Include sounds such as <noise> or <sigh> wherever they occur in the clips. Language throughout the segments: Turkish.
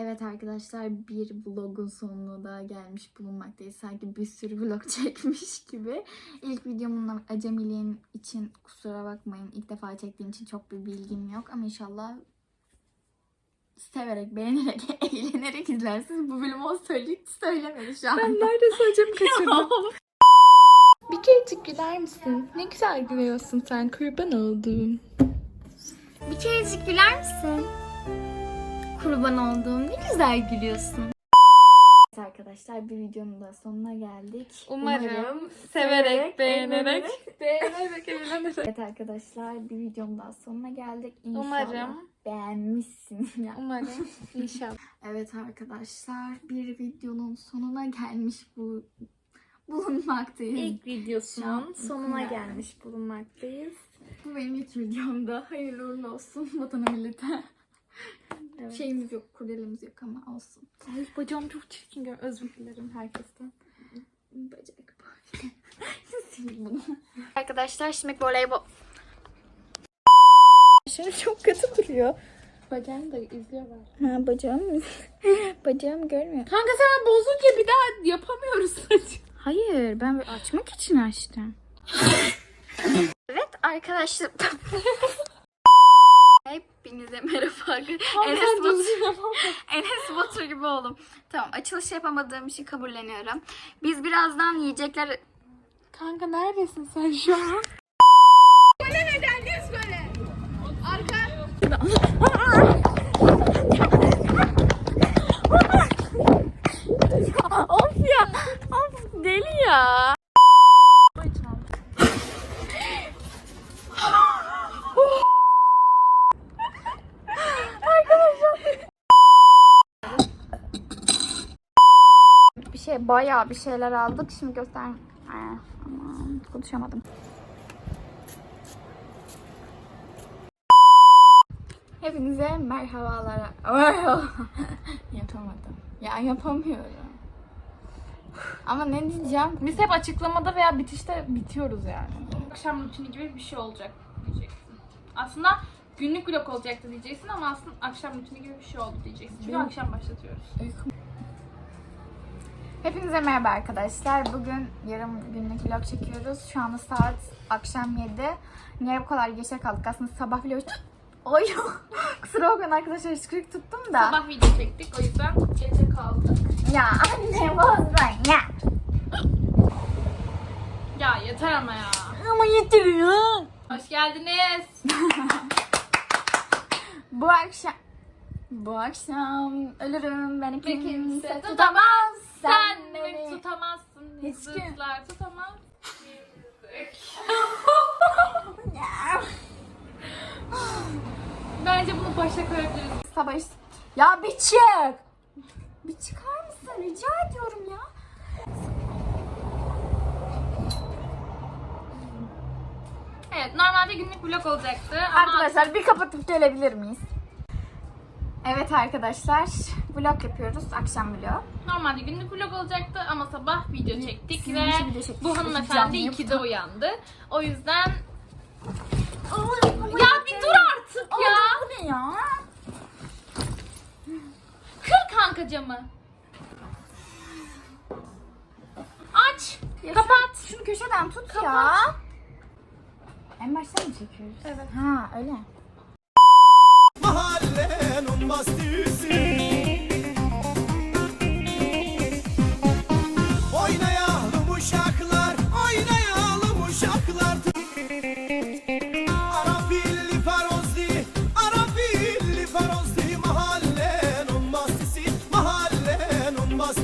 Evet arkadaşlar bir vlogun sonuna da gelmiş bulunmaktayız. Sanki bir sürü vlog <laughs> çekmiş gibi. İlk videomun acemiliğin için kusura bakmayın. İlk defa çektiğim için çok bir bilgim yok. Ama inşallah severek, beğenerek, <laughs> eğlenerek izlersiniz. Bu bölümü o söyleyip söylemedi şu an. nerede söyleyeceğim kaçırdım. <laughs> Bir kerecik güler misin? Ne güzel gülüyorsun sen. Kurban oldum. Bir kerecik güler misin? Kurban olduğum ne güzel gülüyorsun. Evet arkadaşlar bir videonun da sonuna geldik. Umarım severek, beğenerek, <laughs> beğenerek, eğlenerek. Evet arkadaşlar bir videonun daha sonuna geldik. İnşallah Umarım. beğenmişsin. ya. <laughs> Umarım. İnşallah. Evet arkadaşlar bir videonun sonuna gelmiş bu bulunmaktayız. İlk videosunun sonuna Yani. gelmiş bulunmaktayız. Bu benim ilk videomda. Hayırlı uğurlu olsun vatana millete. Şeyimiz yok, kurdelemiz yok ama olsun. Ay bacağım çok çirkin gör. Özür dilerim herkesten. Bacak. <laughs> Sil bunu. Arkadaşlar şimdi voleybol... Şimdi çok kötü duruyor. Bacağını da izliyorlar. Ha bacağım <laughs> bacağım görmüyor. Kanka sen bozunca bir daha yapamıyoruz saçı. Hayır ben açmak için açtım. evet arkadaşlar. <laughs> Enes Batur, <laughs> Enes Batur gibi oldum. Tamam açılış yapamadığım için kabulleniyorum. Biz birazdan yiyecekler... Kanka neredesin sen şu an? of ya! Of deli ya! bir şey bayağı bir şeyler aldık. Şimdi göster. Aman konuşamadım. Hepinize merhabalar. <laughs> Yapamadım. Ya yapamıyorum. Ama ne diyeceğim? Biz hep açıklamada veya bitişte bitiyoruz yani. Akşam rutini gibi bir şey olacak diyeceksin. Aslında günlük vlog olacaktı diyeceksin ama aslında akşam rutini gibi bir şey oldu diyeceksin. Çünkü akşam başlatıyoruz. Hepinize merhaba arkadaşlar. Bugün yarım günlük vlog çekiyoruz. Şu anda saat akşam 7. Niye bu kadar geçe kaldık? Aslında sabah vlog... Oy! <laughs> Kusura bakmayın arkadaşlar hıçkırık tuttum da. Sabah video çektik o yüzden gece kaldık. Ya anne bozdun ya. Ya yeter ama ya. Ama yetiriyor. Hoş geldiniz. Bu akşam... Bu akşam ölürüm beni kimse tutamaz. Zıtlar tutamaz. <laughs> Bence bunu başa koyabiliriz. Sabah işte... Ya bir çık! Bir çıkar mısın? Rica ediyorum ya. Evet normalde günlük vlog olacaktı ama Arkadaşlar bir kapatıp gelebilir miyiz? Evet arkadaşlar vlog yapıyoruz. Akşam vlog. normalde günlük vlog olacaktı ama sabah video çektik Sizin ve video çektik. bu hanımefendi yaptı. 2'de uyandı. O yüzden ya bir dur artık ya. Bu ne ya? Kır kanka camı. Aç. Kapat. Şunu köşeden tut Kapat. ya. En baştan mı çekiyoruz? Evet. Ha öyle.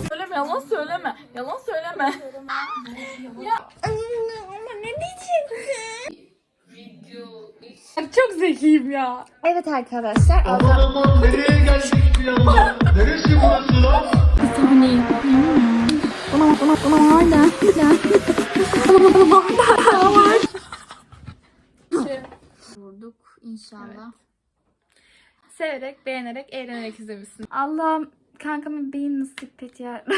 Söyleme yalan söyleme. Yalan söyleme. Ama ne diyeceksin? Çok zekiyim ya. Evet arkadaşlar. Aman aman nereye geldik bir anda? Neresi burası lan? saniye. Buna buna buna var da. Vurduk inşallah. Severek, beğenerek, eğlenerek izlemişsin. Allah'ım kankamın beyin nasip et ya. <laughs>